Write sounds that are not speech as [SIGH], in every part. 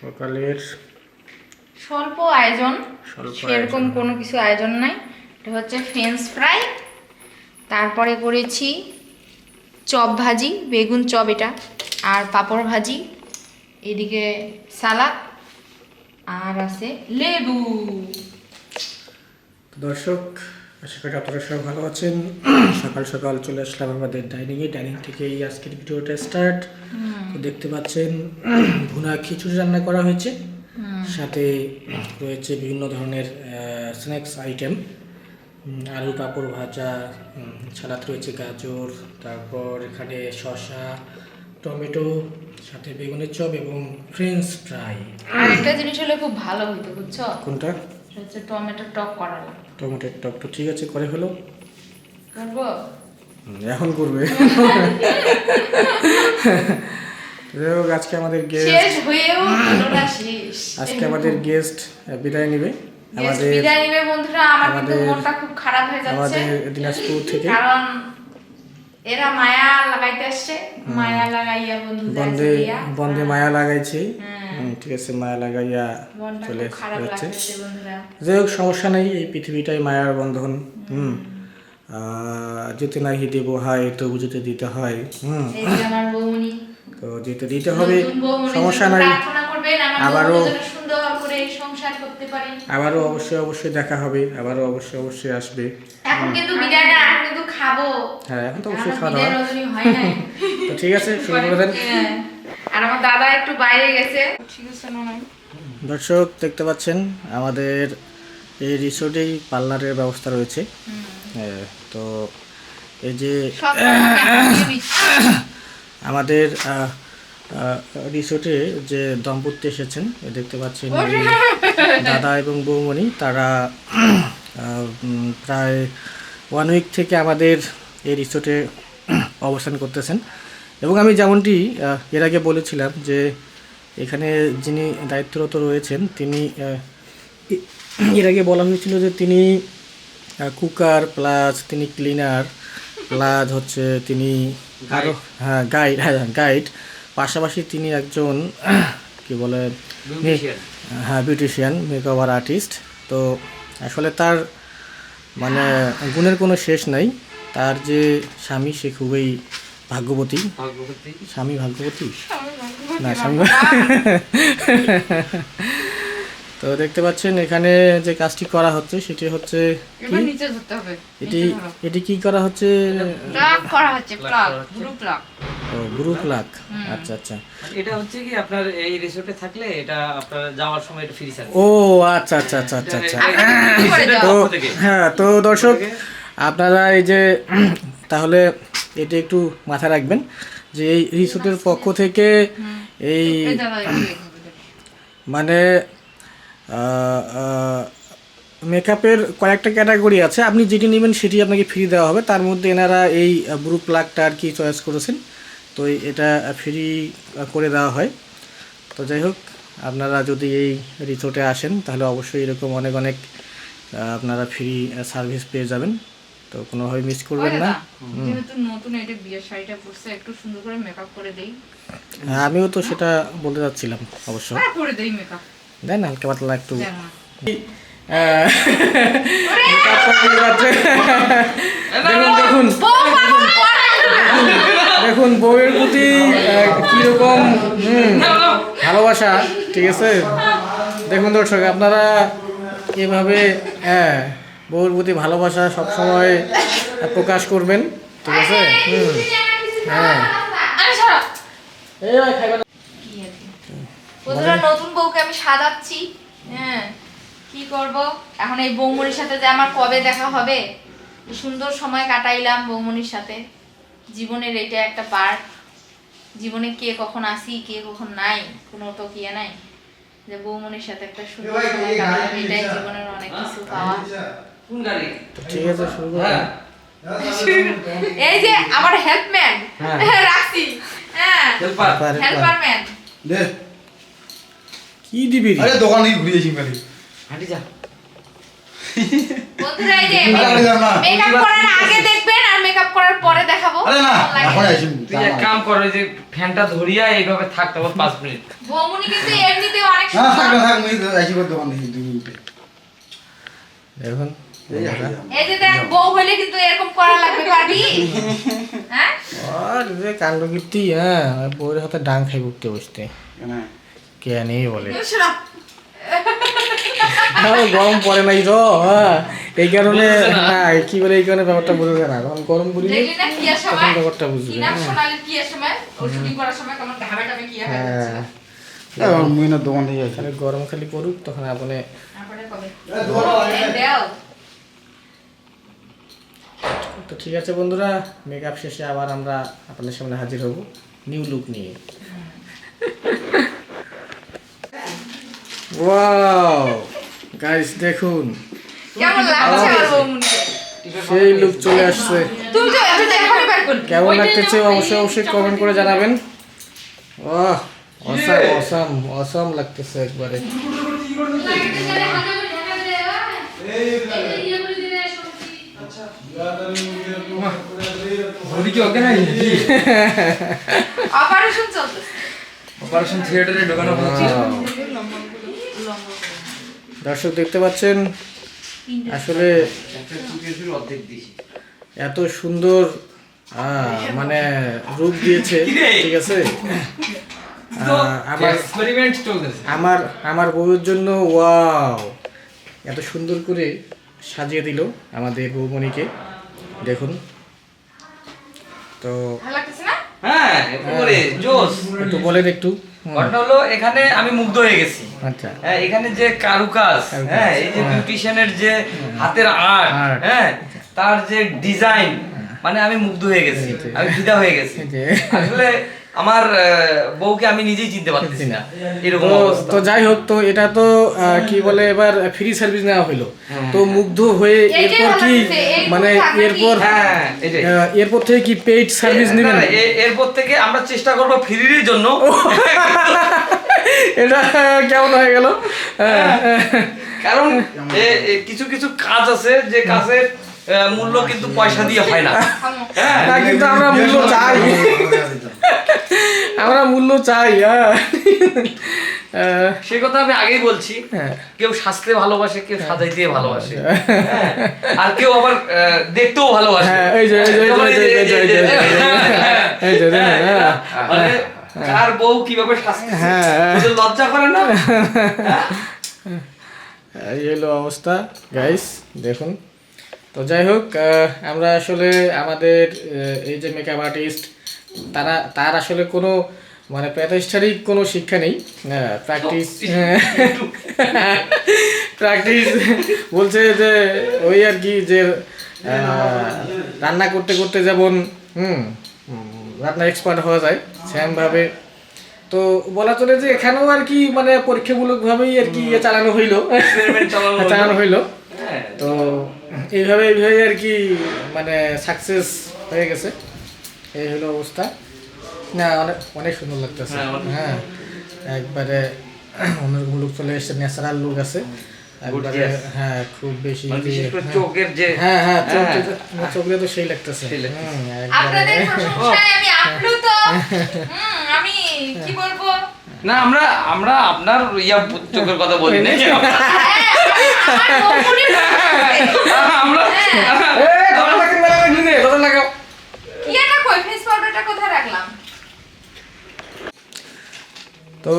সকালের স্বল্প আয়োজন সেরকম কোনো কিছু আয়োজন নাই। এটা হচ্ছে ফ্রেঞ্চ ফ্রাই তারপরে করেছি চপ ভাজি বেগুন চপ এটা আর পাঁপড় ভাজি এদিকে সালাদ আর আছে লেবু। দর্শক আশা করি আপনারা সবাই ভালো আছেন। সকাল সকাল চলে আসলাম আমাদের ডাইনিংয়ে ডাইনিং থেকে এই আজকের ভিডিওটা স্টার্ট তো দেখতে পাচ্ছেন ভুনা খিচুড়ি রান্না করা হয়েছে। সাথে রয়েছে বিভিন্ন ধরনের স্ন্যাক্স আইটেম আলু পাঁপড় ভাজা সালাদ রয়েছে গাজর তারপর এখানে শসা টমেটো সাথে বেগুনের চপ এবং ফ্রেঞ্চ ফ্রাই একটা জিনিস হলে খুব ভালো হইতো বুঝছ? কোনটা? হচ্ছে টমেটো টক করা টমেটোর টক তো ঠিক আছে করে ফেলো। করব? এখন করবে। আজকে আমাদের গেস্ট শেষ হয়েও আজকে আমাদের গেস্ট বিদায় নেবে। আমাদের বিদায় নিবে বন্ধুরা আমার কিন্তু মনটা খুব খারাপ হয়ে যাচ্ছে। আমাদের দিনাজপুর থেকে। কারণ এরা মায়া লাগাইতে আসছে। মায়া লাগাইয়া বন্ধু বন্ধে বন্ধে মায়া লাগাইছে। হ্যাঁ। ঠিক আছে মায়া লাগাইয়া চলে যাচ্ছে। যাই হোক সমস্যা নেই এই পৃথিবীটাই মায়ার বন্ধন হুম। যেতে না হি দেবো হয় তবু যেতে দিতে হয় হুম। তো যেতে দিতে হবে সমস্যা নাই। আবারও- আবারও অবশ্যই অবশ্যই দেখা হবে আবারও অবশ্যই অবশ্যই আসবে। এখন কিন্তু বিদায় না এখন কিন্তু খাব। হ্যাঁ এখন তো অবশ্যই খাওয়া দাওয়া। [LAUGHS] তো ঠিক আছে শুরু করে দেন। হ্যাঁ। আর আমার দাদা একটু বাইরে গেছে। ঠিক আছে দর্শক দেখতে পাচ্ছেন আমাদের এই রিসোর্টেই পার্লারের ব্যবস্থা রয়েছে। হ্যাঁ, তো এই যে। আমাদের রিসোর্টে যে দম্পতি এসেছেন এ দেখতে পাচ্ছেন দাদা এবং বৌমণি তারা আহ, প্রায় ওয়ান উইক থেকে আমাদের এই রিসোর্টে অবস্থান করতেছেন। এবং আমি যেমনটি এর আগে বলেছিলাম যে এখানে যিনি দায়িত্বরত রয়েছেন তিনি এর আগে বলা হয়েছিল যে তিনি কুকার প্লাস তিনি ক্লিনার প্লাস হচ্ছে তিনি আরও হ্যাঁ গাইড হ্যাঁ গাইড পাশাপাশি তিনি একজন [CLEARS THROAT] কি বলে হ্যাঁ বিউটিশিয়ান মেকওভার আর্টিস্ট তো আসলে তার মানে গুণের কোনো শেষ নাই। তার যে স্বামী সে খুবই ভাগ্যবতী? স্বামী ভাগ্যবতী? না স্বামী [LAUGHS] তো দেখতে পাচ্ছেন এখানে যে কাজটি করা হচ্ছে সেটি হচ্ছে এবার কি নিচে ধরতে হবে এটি এটি কি করা হচ্ছে? করা হচ্ছে প্লাগ ব্লু প্লাগ ও গ্রুপ লাখ আচ্ছা আচ্ছা। এটা হচ্ছে কি আপনার এই রিসোর্টে থাকলে এটা আপনার যাওয়ার সময় এটা ফ্রি সার্ভিস ও আচ্ছা আচ্ছা আচ্ছা আচ্ছা আচ্ছা। তো হ্যাঁ তো দর্শক আপনারা এই যে তাহলে এটা একটু মাথায় রাখবেন যে এই রিসোর্টের পক্ষ থেকে এই মানে মেকআপের কয়েকটা ক্যাটাগরি আছে। আপনি যেটি নেবেন সেটি আপনাকে ফ্রি দেওয়া হবে। তার মধ্যে এনারা এই ব্রু প্লাগটা আর কি চয়েস করেছেন। তো এটা ফ্রি করে দেওয়া হয়। তো যাই হোক, আপনারা যদি এই রিসোর্টে আসেন, তাহলে অবশ্যই এরকম অনেক অনেক আপনারা ফ্রি সার্ভিস পেয়ে যাবেন। তো কোনোভাবে মিস করবেন না। যেহেতু নতুন এটা বিয়ের শাড়িটা পরছে একটু সুন্দর করে মেকআপ করে দেই। হ্যাঁ, আমিও তো সেটা বলতে যাচ্ছিলাম অবশ্য। আর করে দেই মেকআপ দেন হালকা পাতলা একটু। দেখুন দেখুন। বউয়ের প্রতি কীরকম হুম, ভালোবাসা ঠিক আছে? দেখুন দর্শক আপনারা এভাবে হ্যাঁ বউয়ের প্রতি ভালোবাসা সবসময় প্রকাশ করবেন ঠিক আছে? হুম। হ্যাঁ। আরে সরো। এই ভাই খাইবা না? কি আর কি? বন্ধুরা নতুন বউকে আমি সাজাচ্ছি হ্যাঁ। কি করব? এখন এই বৌমনির সাথে যে আমার কবে দেখা হবে? সুন্দর সময় কাটাইলাম বৌমনির সাথে। জীবনের এটা একটা পার্ট জীবনে কে কখন আসি কে কখন নাই কোনো তো কিয়ে নাই। যে বৌমনির সাথে একটা সুন্দর সময় কাটালাম এটাই জীবনের অনেক কিছু পাওয়া। কোন গাড়ি? ঠিক আছে শুরু করুন [LAUGHS] এই যে আমার হেল্পম্যান হ্যাঁ। রাখছি। হ্যাঁ। হেল্পার হেল্পার ম্যান দে। কি দিবি আরে দোকান থেকে ঘুরিয়েছি খালি। হাঁটি যা। বন্ধুরা এই যে তুমি আগে যাও না। মেকআপ করার আগে দেখবেন আর মেকআপ করার পরে দেখাবো। আরে না কেমন এখন আসি তুই এক কাম কর ওই যে ফ্যানটা ধরিয়া এইভাবে মিনিট। বৌমনি কিন্তু অনেক থাক না থাক মুই আসি দোকান দেখি মিনিটে। দেখুন এই আসি যাও। এই যে দেখ বউ হইলে কিন্তু এরকম করা লাগবে পারবি? [LAUGHS] হ্যাঁ? আর কাণ্ড কীর্তি হ্যাঁ বউয়ের হাতে ডাং খাই উঠতে বসতে? কেন? বলে। হ্যাঁ, গরম পড়ে নাই তো হ্যাঁ এই কারণে হ্যাঁ কি বলে এই কারণে ব্যাপারটা বোঝা না। যখন গরম সময়? তখন ব্যাপারটা বুঝবে হয়ে। হ্যাঁ। দোকান থেকে গরম খালি পড়ুক তখন আপনি তারপরে কবে এ, ধরো, এই দেও তো ঠিক আছে বন্ধুরা মেকআপ শেষে আবার আমরা আপনাদের সামনে হাজির হব নিউ লুক নিয়ে ওয়াও গাইস দেখুন কেমন লাগছে সেই লুক চলে আসছে তুমি তো এত দেখাবে বার কেমন লাগতেছে অবশ্যই অবশ্যই কমেন্ট করে জানাবেন ওহ অসাম অসাম অসাম লাগতেছে একবারে ধরি কি ওকে নাই অপারেশন চলতেছে। অপারেশন থিয়েটারে ঢোকানো হচ্ছে। দর্শক দেখতে পাচ্ছেন আসলে এত সুন্দর আহ, মানে রূপ দিয়েছে ঠিক আছে? আহ, আমার আমার আমার বউয়ের জন্য ওয়াও! এত সুন্দর করে সাজিয়ে দিল আমাদের বৌমণিকে। দেখুন। তো হ্যাঁ একটু বলেন একটু ঘটনা হলো এখানে আমি মুগ্ধ হয়ে গেছি। আচ্ছা। হ্যাঁ এখানে যে কারুকাজ হ্যাঁ এই যে হ্যাঁ। বিউটিশিয়ানের যে হাতের আর্ট হ্যাঁ তার যে ডিজাইন মানে আমি মুগ্ধ হয়ে গেছি আমি ফিদা হয়ে গেছি। আসলে আমার বউকে আমি নিজেই চিনতে পারতেছি না। এরকম তো যাই হোক তো এটা তো কি বলে এবার ফ্রি সার্ভিস নেওয়া হলো তো মুগ্ধ হয়ে এরপর কি মানে মুগ্ধ থাকা কি? এরপর হ্যাঁ এরপর থেকে কি পেইড সার্ভিস নেবেন? এরপর থেকে আমরা চেষ্টা করব ফ্রির জন্য। এটা কেমন হয়ে গেল? হ্যাঁ, কারণ কিছু কিছু কাজ আছে যে কাজের মূল্য কিন্তু পয়সা দিয়ে হয় না হ্যাঁ কিন্তু আমরা মূল্য চাই আমরা মূল্য চাই হ্যাঁ সে কথা আমি আগেই বলছি হ্যাঁ। কেউ সাজতে ভালোবাসে কেউ সাজাইতে ভালোবাসে হ্যাঁ। আর কেউ আবার দেখতেও ভালোবাসে হ্যাঁ, হ্যাঁ। মানে বউ কীভাবে সাজতেছে হ্যাঁ। লজ্জা করে না এই হলো অবস্থা গাইস দেখুন তো যাই হোক আমরা আসলে আমাদের এই যে মেকআপ আর্টিস্ট তারা তার আসলে কোনো মানে প্রাতিষ্ঠানিক কোনো শিক্ষা নেই। প্র্যাকটিস প্র্যাকটিস বলছে যে ওই আর কি যে রান্না করতে করতে যেমন হুম রান্না এক্সপার্ট হওয়া যায় সেমভাবে। তো বলা চলে যে এখানেও আর কি মানে পরীক্ষামূলকভাবেই আর কি ইয়ে চালানো হইল। চালানো। হইল। হ্যাঁ। তো এইভাবে এইভাবে আর কি মানে সাকসেস হয়ে গেছে। এই হলো অবস্থা। না অনেক অনেক সুন্দর লাগতেছে। হ্যাঁ, হ্যাঁ একবারে অন্যরকম লুক চলে এসছে ন্যাচারাল লুক আছে। একবারে হ্যাঁ খুব বেশি মানে বিশেষ করে হ্যাঁ। চোখের যে হ্যাঁ হ্যাঁ চোখ হ্যাঁ। চোখ- দিয়ে তো সেই লাগতেছে। সেই লাগতেছে। হুম, আপনাদের একবারে প্রশংসায় আমি আপ্লুত। আমি কি বলব? না আমরা আমরা আপনার ইয়া চোখের কথা বলি না আমার রাখলাম? তো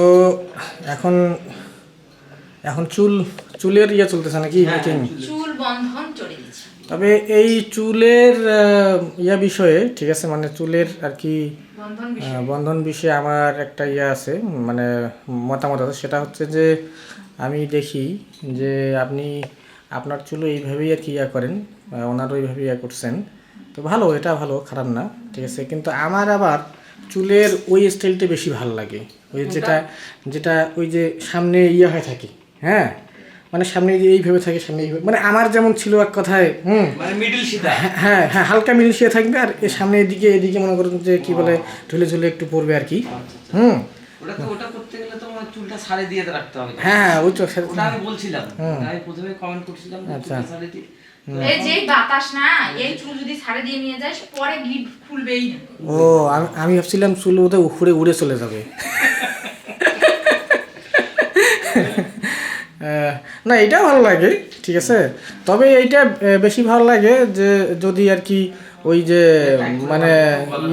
এখন এখন চুল চুলের ইয়ে চলতেছে নাকি? হ্যাঁ, মেকিং। চুল বন্ধন চলে গেছে। তবে এই চুলের ইয়া বিষয়ে ঠিক আছে মানে চুলের আর কি বন্ধন বিষয়ে আমার একটা ইয়ে আছে মানে মতামত আছে সেটা হচ্ছে যে আমি দেখি যে আপনি আপনার চুলও এইভাবেই আর কি ইয়া করেন ওনারও এইভাবে ইয়া করছেন। তো ভালো এটা ভালো খারাপ না ঠিক আছে? কিন্তু আমার আবার চুলের ওই স্টাইলটা বেশি ভালো লাগে। ওই যেটা যেটা ওই যে সামনে ইয়ে হয়ে থাকে হ্যাঁ? মানে সামনে যে এইভাবে থাকে সামনে এইভাবে মানে আমার যেমন ছিল এক কথায় হুম? মানে মিডিল হ্যাঁ হ্যাঁ হালকা মিলিয়ে থাকবে আর এর সামনে এদিকে এদিকে মনে করুন যে কি বলে ঝুলে ঝুলে একটু পড়বে আর কি হুম? চুলটা ছাড়ে দিয়ে রাখতে হবে। হ্যাঁ ওই তো ওটা আমি বলছিলাম। আমি প্রথমে কমেন্ট করছিলাম আচ্ছা। চুলটা ছাড়ে দিয়ে এই যে বাতাস না এই চুল যদি ছাড়ে দিয়ে নিয়ে যাস পরে গিট খুলবেই না। ও আমি আমি ভাবছিলাম চুল ওদের উপরে উড়ে চলে যাবে। না এটাও ভালো লাগে ঠিক আছে? তবে এইটা বেশি ভালো লাগে যে যদি আর কি ওই যে মানে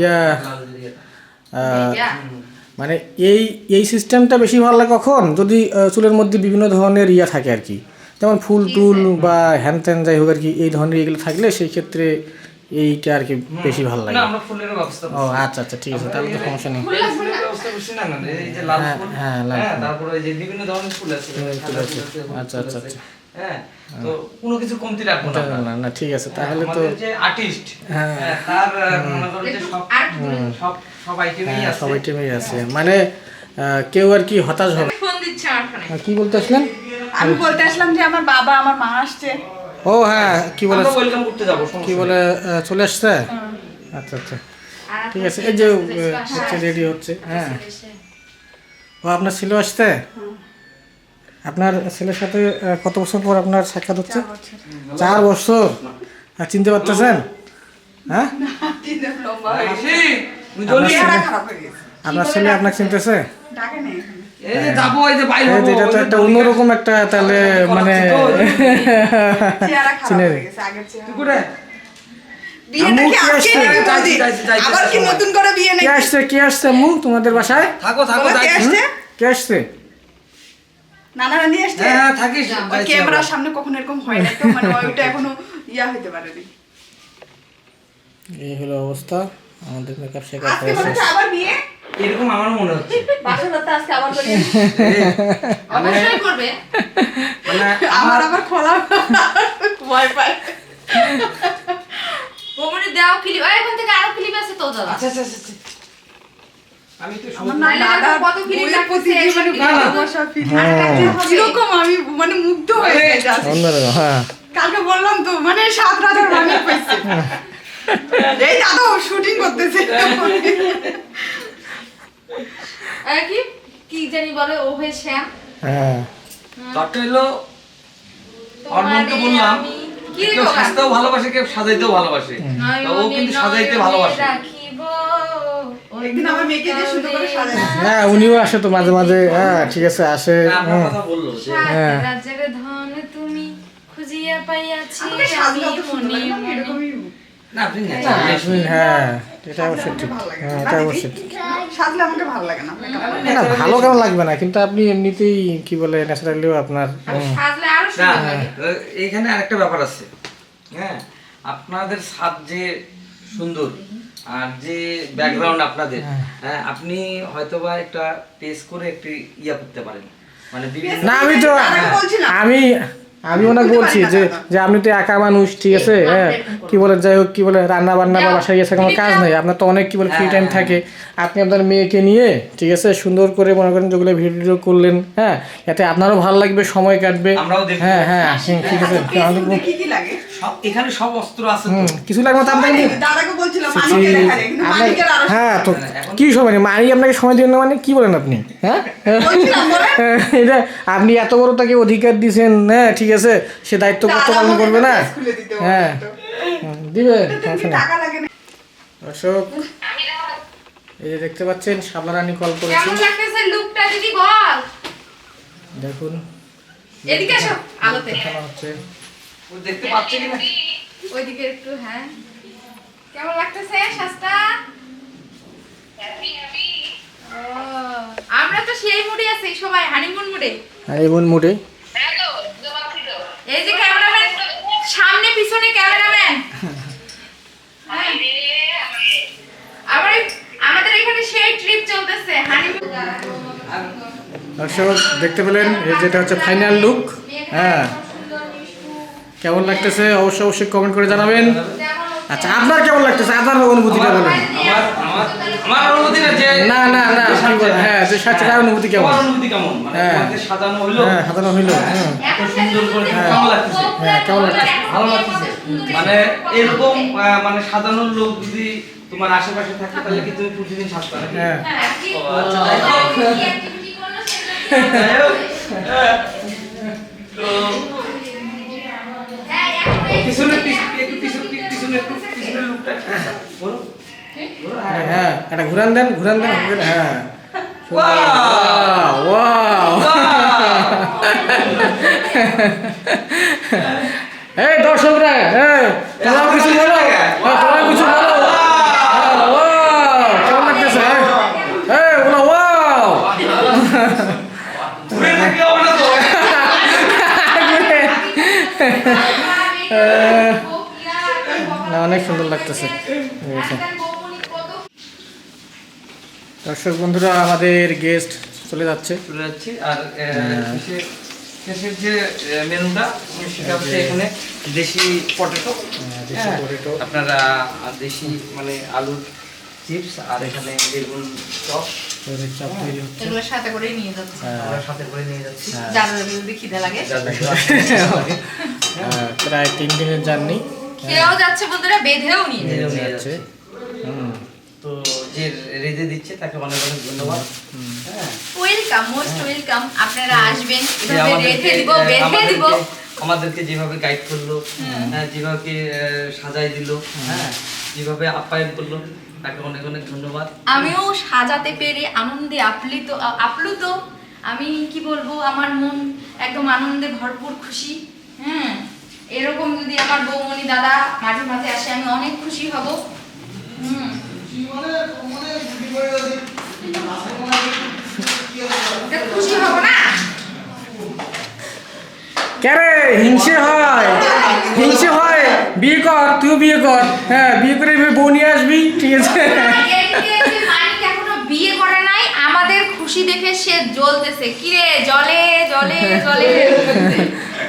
ইয়া? মানে এই এই সিস্টেমটা বেশি ভালো লাগে কখন? যদি চুলের মধ্যে বিভিন্ন ধরনের ইয়া থাকে আর কি। যেমন ফুল টুল বা হ্যান ত্যান যাই হোক আর কি এই ধরনের এগুলো থাকলে সেই ক্ষেত্রে এইটা আর কি বেশি ভালো লাগে। না আমরা ফুলের ব্যবস্থা ও আচ্ছা আচ্ছা ঠিক আছে তাহলে তো সমস্যা নেই। হ্যাঁ, হ্যাঁ, লাল হ্যাঁ আচ্ছা, আচ্ছা, আছে। হ্যাঁ তো কোনো কিছু কমতি রাখব না না, না না ঠিক আছে তাহলে তো যে আর্টিস্ট হ্যাঁ। তার মনে করো যে সব। সব হ্যাঁ, আছে। সবাই টিমেই আছে। মানে কেউ আর কি হতাশ হবে? ফোন দিচ্ছে আমার ফোনে কি বলতে আসলেন? আমি বলতে আসলাম যে আমার বাবা আমার মা আসছে। ও হ্যাঁ কি বলে আমরা ওয়েলকাম করতে যাব কি বলে চলে আসছে? আচ্ছা আচ্ছা। ঠিক আছে এই যে হচ্ছে রেডি হচ্ছে হ্যাঁ। ও আপনার ছিল আসতে আপনার ছেলের সাথে কত বছর পর আপনার সাক্ষাৎ হচ্ছে? চার বছর। আর চিনতে পারতেছেন? হ্যাঁ? আপনার ছেলে হয়ে আপনাকে চিনতেছে? ডাকে নেই এই যে যাব এই যে বাইরে এই হব তো এটা তো একটা অন্যরকম একটা তাহলে মানে চিনে হয়ে কি আসছে? কি আসছে? কে আসছে? মু তোমাদের বাসায়? থাকো থাকো কে আসছে? কে আসছে নানা আসছে? হ্যাঁ হ্যাঁ থাকিস। ক্যামেরার সামনে কখনো এরকম হয় না তো মানে ওইটা এখনও ইয়া হইতে পারেনি এই হলো অবস্থা। আমাদের মেকআপ শেখার আজকে হচ্ছে আবার বিয়ে? এরকম আমার মনে হচ্ছে। বাসর রাতে আজকে আবার করি [LAUGHS] অবশ্যই করবে। মানে আমার আবার খোলা ভয় পায়। কোমরে দেওয়া ক্লিপ এখন থেকে আরও ক্লিপ আছে তো দাদা। আচ্ছা আচ্ছা আচ্ছা আচ্ছা। আমি তো আমার শুনলাম না নাহলে দাদা দেখো কত clip বইয়ের রাখতেছে, প্রতি যে একবার মানে আমি মানে মুগ্ধ হয়ে হ্যাঁ। কালকে বললাম তো মানে সাত রাতের রানিং পাইছে এই দাদা শুটিং করতেছে। কি? কি জানি বলে শ্যাম। হ্যাঁ। হলো বললাম আমি- কেউ সাজতেও ভালোবাসে কেউ সাজাইতেও ভালোবাসে। ও কিন্তু সাজাইতে ভালোবাসে। রাখিব। একদিন আমার মেয়েকে দিয়ে সুন্দর করে সাজাইছে। হ্যাঁ উনিও আসে তো মাঝে মাঝে। হ্যাঁ ঠিক আছে আসে। হ্যাঁ, কথা বলল হ্যাঁ। রাজ্যের ধন তুমি খুঁজিয়া পাইয়াছি আমি মনে লাগে না, আমি মনে। না আপনি না, natural। আসলে হ্যাঁ এটা অবশ্যই ঠিক। হ্যাঁ এটা না, অবশ্যই ঠিক। সাজলে আমাকে ভালো লাগে না না ভালো কেমন লাগবে না? কিন্তু আপনি এমনিতেই কি বলে ন্যাচারালিও আপনার হুম, সাজলে আরও না সুন্দর লাগে। এখানে আরেকটা ব্যাপার আছে। হ্যাঁ আপনাদের সাজ যে সুন্দর আর যে ব্যাকগ্রাউন্ড আপনাদের হ্যাঁ। আপনি হয়তোবা একটা পেস করে একটি ইয়া করতে পারেন। মানে না আমি তো আমি আমি ওনাকে বলছি যে যে আপনি তো একা মানুষ ঠিক আছে? হ্যাঁ। কি বলে যাই হোক কি বলে রান্না বান্না বা বাসায় গেছে কোনো কাজ নেই। আপনার তো অনেক কি বলে ফ্রি টাইম হ্যাঁ, থাকে। আপনি আপনার মেয়েকে নিয়ে ঠিক আছে সুন্দর করে মনে করেন যেগুলো ভিডিও করলেন হ্যাঁ। এতে আপনারও ভালো লাগবে সময় কাটবে। হ্যাঁ হ্যাঁ ঠিক আছে। এখানে সব অস্ত্র আছে হুম, কিছু লাগবে তো আপনাকে। দাদাকে বলছিলাম মানিকের আরও হ্যাঁ তো কি সময় নেই মানি আপনাকে সময় দিবেন না মানে কি বলেন আপনি? হ্যাঁ? [LAUGHS] এটা আপনি এত বড় তাকে অধিকার দিয়েছেন হ্যাঁ ঠিক আছে সে দায়িত্ব করতে পালন করবে না। হ্যাঁ। দিবে না। অশোক এই যে দেখতে পাচ্ছেন শাবলা রানী কল করেছি। কেমন লাগতেছে লুকটা দিদি বল? দেখুন। এদিকে আসো আলোতে। হচ্ছে। ও দেখতে পাচ্ছে কিনা? ওইদিকে একটু হ্যাঁ। কেমন লাগতেছে ও, আমরা তো সেই মুডে আছি সবাই হানিমুন মুডে। বোন মুটে এই যে ক্যামেরাম্যান সামনে পিছনে ক্যামেরাম্যান আবার আমাদের এখানে সেই ট্রিপ চলতেছে হানিমুন দর্শক দেখতে পেলেন এই যেটা হচ্ছে ফাইনাল লুক হ্যাঁ। কেমন লাগতেছে? অবশ্যই অবশ্যই কমেন্ট করে জানাবেন। আচ্ছা আপনার কেমন লাগতেছে? আপনার অনুভূতিটা বলেন। আমার আমার আমার অনুভূতি না যে না না না কি হ্যাঁ যে সাথে অনুভূতি কেমন? আমার অনুভূতি কেমন? মানে হ্যাঁ। সাজানো হ্যাঁ হাতানো হইল সুন্দর করে কেমন লাগতেছে? হ্যাঁ, কেমন লাগতেছে? ভালো লাগতেছে। মানে এরকম মানে সাজানোর লোক যদি তোমার আশেপাশে থাকে তাহলে কি তুমি প্রতিদিন সাজতে নাকি? হ্যাঁ। আচ্ছা, তো? যাই হোক, হ্যাঁ, তো হ্যাঁ, এখন এই- পিছনে একটু পিছনে পিছনে একটু পিছনের লোকটা। বলো। হ্যাঁ। একটা ঘুরান দেন ঘুরান দেন হ্যাঁ Wow! ওয়াও। এই দর্শকরা এই তোমরা কিছু বলো? হ্যাঁ, তোমরা কিছু বলো? হ্যাঁ, কেমন লাগতেছে? এই বলো ওয়াও। ঘুরে থাকলে হবে [LAUGHS] না অনেক সুন্দর লাগতেছে। দর্শক বন্ধুরা আমাদের গেস্ট চলে যাচ্ছে। চলে যাচ্ছি আর আহ, শেষে- শেষের যে মেনুটা সেটা হচ্ছে এখানে দেশি পটেটো দেশি potato। আপনারা দেশি মানে আলুর চিপস আর এখানে বেগুন চপ। চাপ তৈরি হচ্ছে। এগুলোর সাথে করে নিয়ে যাচ্ছে। আমরা সাথে করে নিয়ে যাচ্ছি। যদি খিদে লাগে। হ্যাঁ, প্রায় তিন দিনের জার্নি। খেয়েও যাচ্ছে বন্ধুরা বেঁধেও নিয়ে যাচ্ছে। তো যে রেজে দিচ্ছে তাকে অনেক অনেক ধন্যবাদ। হ্যাঁ। ওয়েলকাম মোস্ট ওয়েলকাম আপনারা আসবেন এভাবে আমাদেরকে, রেখে দিব বেঁধে দিব। আমাদেরকে- যেভাবে গাইড করল হ্যাঁ, যেভাবে আহ, সাজাই দিল হ্যাঁ যেভাবে আপ্যায়ন করল তাকে অনেক অনেক ধন্যবাদ। আমিও সাজাতে পেরে আনন্দে আপ্লুত আপ্লুত। আমি কি বলব আমার মন একদম আনন্দে ভরপুর খুশি। হ্যাঁ এরকম যদি আমার বৌমণি দাদা মাঝে মাঝে আসে আমি অনেক খুশি হব। হুম। খুশি হব কেরে হিংসে হয়। হিংসে হয়। বিয়ে কর তুই বিয়ে কর। হ্যাঁ বিয়ে করে বউ নিয়ে আসবি? ঠিক আছে। এদিকে যে মানিক বিয়ে করে নাই আমাদের খুশি দেখে সে জ্বলতেছে কিরে জলে জলে জলে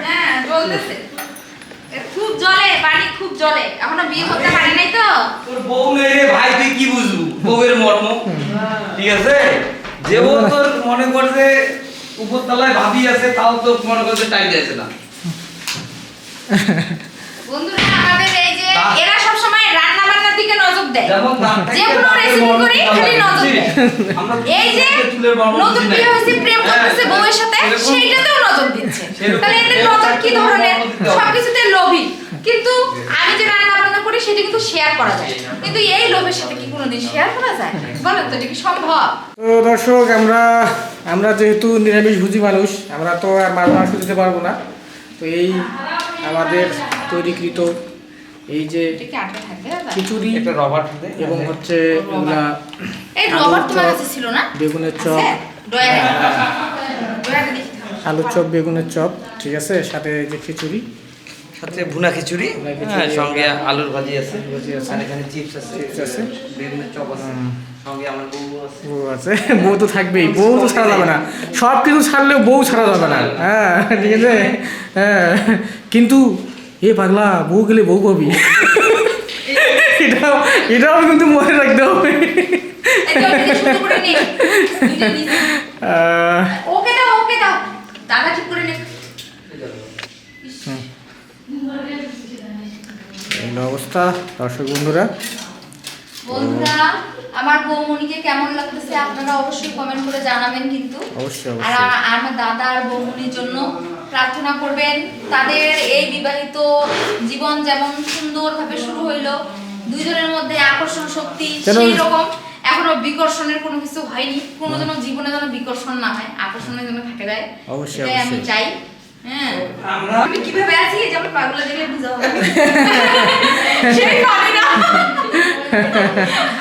হ্যাঁ জ্বলতেছে খুব জলে পানি খুব জলে এখনও বিয়ে করতে পারে নাই তো তোর বউ নেই রে ভাই তুই কি বুঝবু? বউয়ের মর্ম। ঠিক আছে? যে বউ তোর মনে করছে উপরতলায় ভাবি আছে তাও তো মনে করছে টাইম যাচ্ছে না। বন্ধুরা আমাদের এই যে এরা সব সময় রান্না বান্নার দিকে নজর দেয়। যে কোনো রেসিপি করি খালি নজর দেয়। এই যে নতুন বিয়ে হয়েছে প্রেম হ্যাঁ, করতেছে বউয়ের সাথে সেইটাতেও নজর দিচ্ছে। তাহলে এদের নজর কি ধরনের। সবকিছুতে লোভী। কিন্তু আমি যে রান্না করি সেটা কিন্তু শেয়ার করা যায়। কিন্তু এই লোভের সাথে কি কোনোদিন শেয়ার করা যায়? বলেন তো এটা কি সম্ভব? তো দর্শক আমরা আমরা যেহেতু নিরামিষ ভুজি মানুষ আমরা তো আর মাছ মাংস দিতে পারব না। তো এই আমাদের তৈরিকৃত এই যে খিচুড়ি একটা রবার এবং হচ্ছে এগুলা এই রবার তোমার চপ, কাছে ছিল না? বেগুনের চপ। থাকো। আলুর চপ বেগুনের চপ ঠিক আছে? সাথে এই যে খিচুড়ি। সাথে ভুনা খিচুড়ি হ্যাঁ সঙ্গে আলুর ভাজি আছে। আর এখানে চিপস আছে চিপস আছে। বেগুনের চপ আছে সঙ্গে আমার বউ আছে। [LAUGHS] তো থাকবেই বউ তো ছাড়া যাবে না। সব কিছু ছাড়লেও বউ ছাড়া যাবে না। হ্যাঁ ঠিক আছে? হ্যাঁ। কিন্তু এ পাগলা বউ গেলে বউ কবি [LAUGHS] এটাও এটাও কিন্তু মনে রাখতে হবে। [LAUGHS] ওকে দাও ওকে দাও। দাদা ঠিক করে অবস্থা দর্শক বন্ধুরা। বন্ধুরা আমার বৌমনিকে কেমন লাগতেছে আপনারা অবশ্যই কমেন্ট করে জানাবেন কিন্তু। অবশ্যই আর আমার দাদা আর বৌমনির জন্য প্রার্থনা করবেন। তাদের এই বিবাহিত জীবন যেমন সুন্দরভাবে শুরু হইল দুইজনের মধ্যে আকর্ষণ শক্তি সেই রকম। এখনও বিকর্ষণের কোনো কিছু হয়নি। কোনো যেন জীবনে যেন বিকর্ষণ না হয় আকর্ষণের জন্য থাকে যায়। অবশ্যই, আমি চাই। আমরা আমি কীভাবে আছি? যেমন পাগলা দেখলে বুঝা হবে। [LAUGHS] সেই পারি না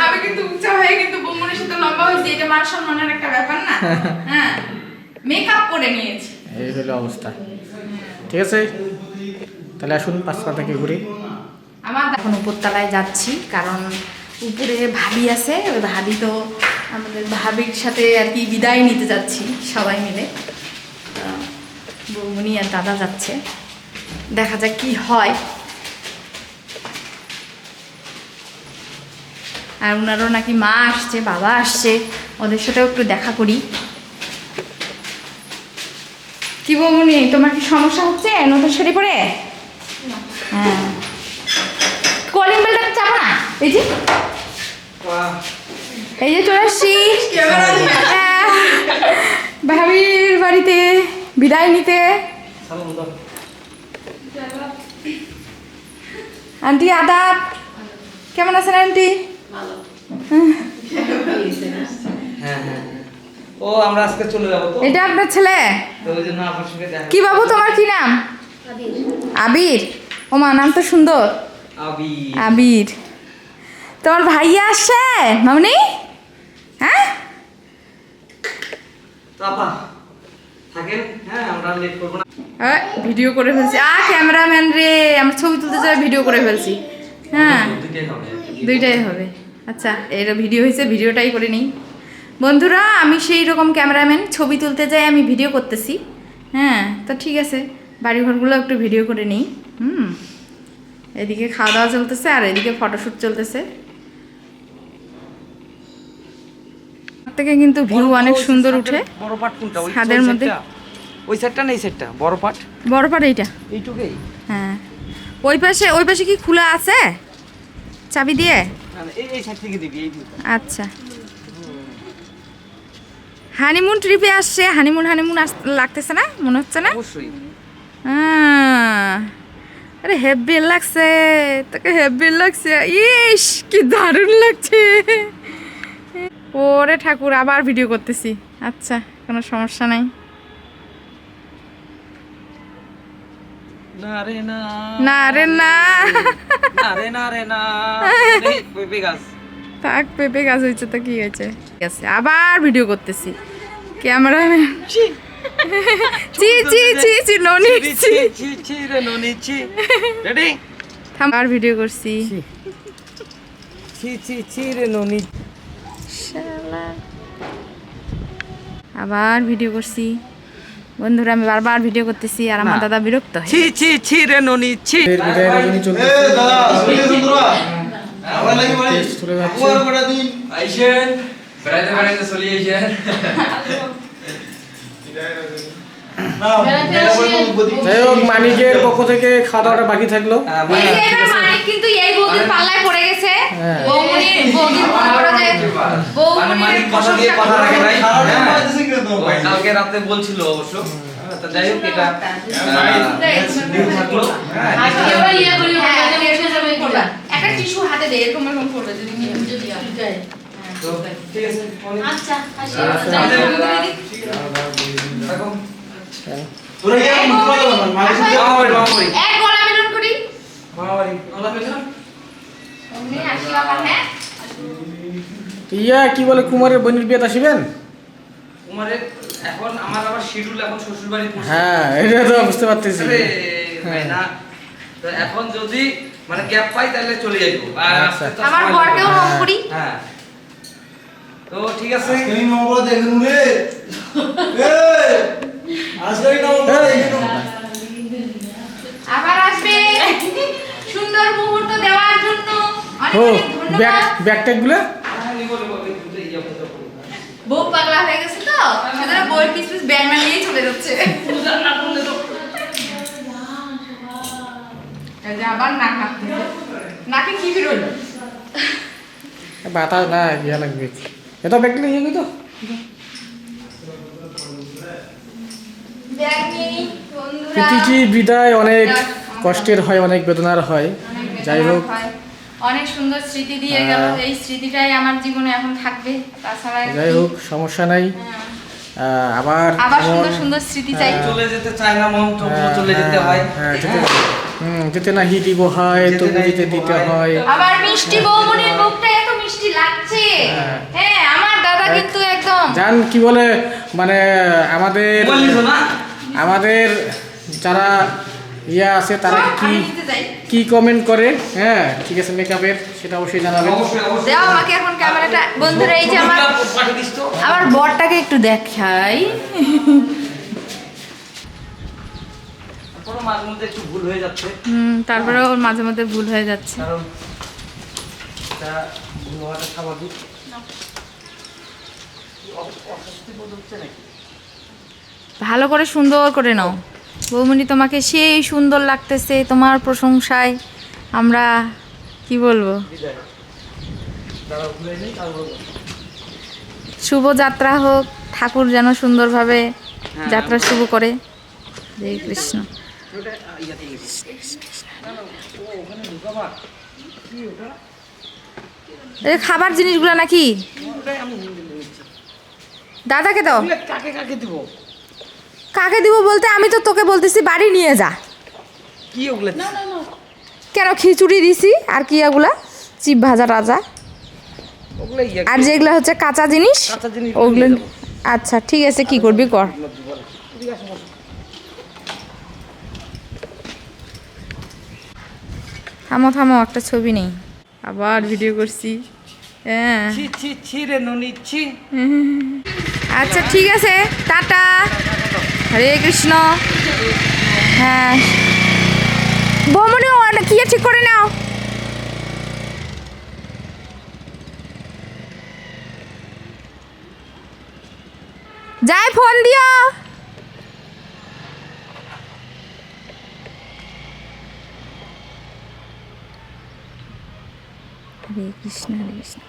আমি কিন্তু উঁচা হয়ে কিন্তু বৌমনির সাথে লম্বা হয়েছি এটা মান সম্মানের একটা ব্যাপার না। হ্যাঁ মেকআপ করে নিয়েছি। এই হলো অবস্থা। ঠিক আছে? তাহলে আসুন পাঁচপা থেকে ঘুরে। আমার এখন উপরতলায় যাচ্ছি কারণ উপরে ভাবি আছে ওই ভাবি তো আমাদের ভাবির সাথে আর কি বিদায় নিতে যাচ্ছি সবাই মিলে। বৌমনি আর দাদা যাচ্ছে। দেখা যাক কি হয়। আর ওনারও নাকি মা আসছে বাবা আসছে। ওদের সাথেও একটু দেখা করি। কি বৌমনি তোমার কি সমস্যা হচ্ছে? নতুন শাড়ি পরে? হ্যাঁ। কলিং বেলটা চাপো না। এই যে। এই যে চলে আসছি। হ্যাঁ, ভাবির বাড়িতে। বিদায় নিতে। আন্টি আদাব। কেমন আছেন আন্টি? হ্যাঁ হ্যাঁ। ও আমরা আজকে চলে যাব তো। এটা আপনার ছেলে? কি বাবু তোমার কি নাম? আবির। ও মা নাম তো সুন্দর। আবির। তোমার ভাইয়া আসছে? মামনি? হ্যাঁ? থাকেন? হ্যাঁ আমরা লেট করব না। আহ, ভিডিও করে ফেলছি। আ ক্যামেরাম্যান রে আমরা ছবি তুলতে যাই ভিডিও করে ফেলছি। হ্যাঁ। দুটোই হবে। দুইটাই হবে। আচ্ছা এটা ভিডিও হয়েছে ভিডিওটাই করে নিই। বন্ধুরা আমি সেই রকম ক্যামেরাম্যান ছবি তুলতে যাই আমি ভিডিও করতেছি। হ্যাঁ তো ঠিক আছে। বাড়িঘরগুলো একটু ভিডিও করে নিই। হুম। এদিকে খাওয়া দাওয়া চলতেছে আর এদিকে ফটোশ্যুট চলতেছে। থেকে কিন্তু ভিউ অনেক সুন্দর উঠে। বড় পাট কোনটা? ওই ছাদের মধ্যে? ওই সাইডটা না এই সাইডটা? বড় পাট? বড় পাড়ে এইটা। এইটুকুই? হ্যাঁ। ওই পাশে ওই পাশে কি খোলা আছে? চাবি দিয়ে? না, না, এই এই সাইড থেকে দিবি এই দিকে আচ্ছা। হানিমুন ট্রিপে আসছে। হানিমুন হানিমুন আস লাগতেছে না? মনে হচ্ছে না? আরে হেভি লাগছে। তোকে হেভি লাগছে। ইস কি দারুণ লাগছে। ওরে ঠাকুর আবার ভিডিও করতেছি। আচ্ছা কোনো সমস্যা নাই। না রে না। থাক পেঁপে গাছ হয়েছে তো কি হয়েছে? ঠিক আছে আবার ভিডিও করতেছি। ক্যামেরাম্যান। ছি। চি চি চি চি ননি চি ছি। রে ননি ছি। রেডি থাম আর ভিডিও করছি। ছি ছি ছি রে ননি। আবার ভিডিও করছি। বন্ধুরা আমি বারবার ভিডিও করতেছি আর আমার দাদা বিরক্ত ছি ছি ছি রে ননি ছি। হোক মানিকের পক্ষ থেকে খাওয়া দাওয়াটা বাকি থাকল। কিন্তু এই বৌদির পাল্লায় পড়ে গেছে। হ্যাঁ। বৌমনি বৌদির মনে যে কথা দিয়ে কথা রাখে নাই হ্যাঁ। কালকে রাতে বলছিল অবশ্য। যাই হোক এটা একটা টিস্যু হাতে দে এরকম এরকম করবে যদি যদি ঠিক আছে। আচ্ছা এক গলা মিলন করি। ইয়া কি বলে কুমারের বোনের বিয়েতে আসিবেন? কুমারের এখন আমার আবার শিডিউল এখন শ্বশুর বাড়ি হ্যাঁ এটা তো বুঝতে পারতেছি। না। তো এখন যদি মানে গ্যাপ পাই তাহলে চলে যাইবো। আচ্ছা। আমার বরকেও লাগবে। করি। হ্যাঁ। তো ঠিক আছে। আমি মঙ্গল দেখুন রে। এ আজকে দেখুন আবার আসবে। সুন্দর মুহূর্ত দেওয়ার জন্য। অনেক ও অনেক ব্যাগ ট্যাগগুলো বউ পাগলা হয়ে গেছে তো? সেজন্য বউয়ের পিস পিস ব্যাগ নিয়েই চলে যাচ্ছে। এই যে আবার নাক নাকে কি বেরোলো বাতাস না ইয়া লাগবে। এটা ব্যাগগুলো তো? প্রতিটি বিদায় অনেক কষ্টের হয় অনেক বেদনার হয়। যাই হোক। অনেক সুন্দর স্মৃতি দিয়ে গেল। হ্যাঁ। এই স্মৃতিটাই আমার জীবনে এখন থাকবে। তাছাড়া যাই হোক সমস্যা নাই। হ্যাঁ। আবার আবার সুন্দর সুন্দর স্মৃতি চাই। চলে যেতে চায় না মন তবুও হ্যাঁ, চলে যেতে হয় হ্যাঁ, যেতে হুম, যেতে না হি দিব হয় যেতে তবু যেতে দিতে হয়। হয়। আবার মিষ্টি বৌমনির মুখটা এত মিষ্টি লাগছে। হ্যাঁ। হ্যাঁ আমার দাদা কিন্তু একদম। জান কি বলে মানে আমাদের আমাদের যারা ইয়া আছে তারা কি। কি কমেন্ট করে? হ্যাঁ ঠিক আছে মেকআপের সেটা অবশ্যই জানাবেন দাও আমাকে এখন ক্যামেরাটা। বন্ধুরা এই যে আমার আমার বরটাকে একটু দেখাই। কোনো মাঝে মধ্যে একটু ভুল হয়ে যাচ্ছে। হুম তারপরে ওর মাঝে মাঝে ভুল হয়ে যাচ্ছে। ভালো করে সুন্দর করে নাও। বৌমনি তোমাকে সেই সুন্দর লাগতেছে তোমার প্রশংসায়। আমরা কি বলব? শুভ যাত্রা হোক ঠাকুর যেন সুন্দরভাবে হ্যাঁ, যাত্রা শুভ করে। হরে কৃষ্ণ। খাবার জিনিসগুলো নাকি? দাদাকে দাও। কাকে কাকে দিব? কাকে দিব বলতে? আমি তো তোকে বলতেছি বাড়ি নিয়ে যা। কি ওগুলো? কেন খিচুড়ি দিছি? আর কি এগুলা চিপ ভাজা টাজা। আর যেগুলো হচ্ছে কাঁচা জিনিস ওগুলো আচ্ছা ঠিক আছে কি করবি কর। থামো থামো একটা ছবি নেই। আবার ভিডিও করছি। হ্যাঁ। আচ্ছা ঠিক আছে টাটা। হরে কৃষ্ণ। হ্যাঁ। বমনি কি ঠিক করে নাও? যাই ফোন দিও। হরে কৃষ্ণ হরে কৃষ্ণ কৃষ্ণ।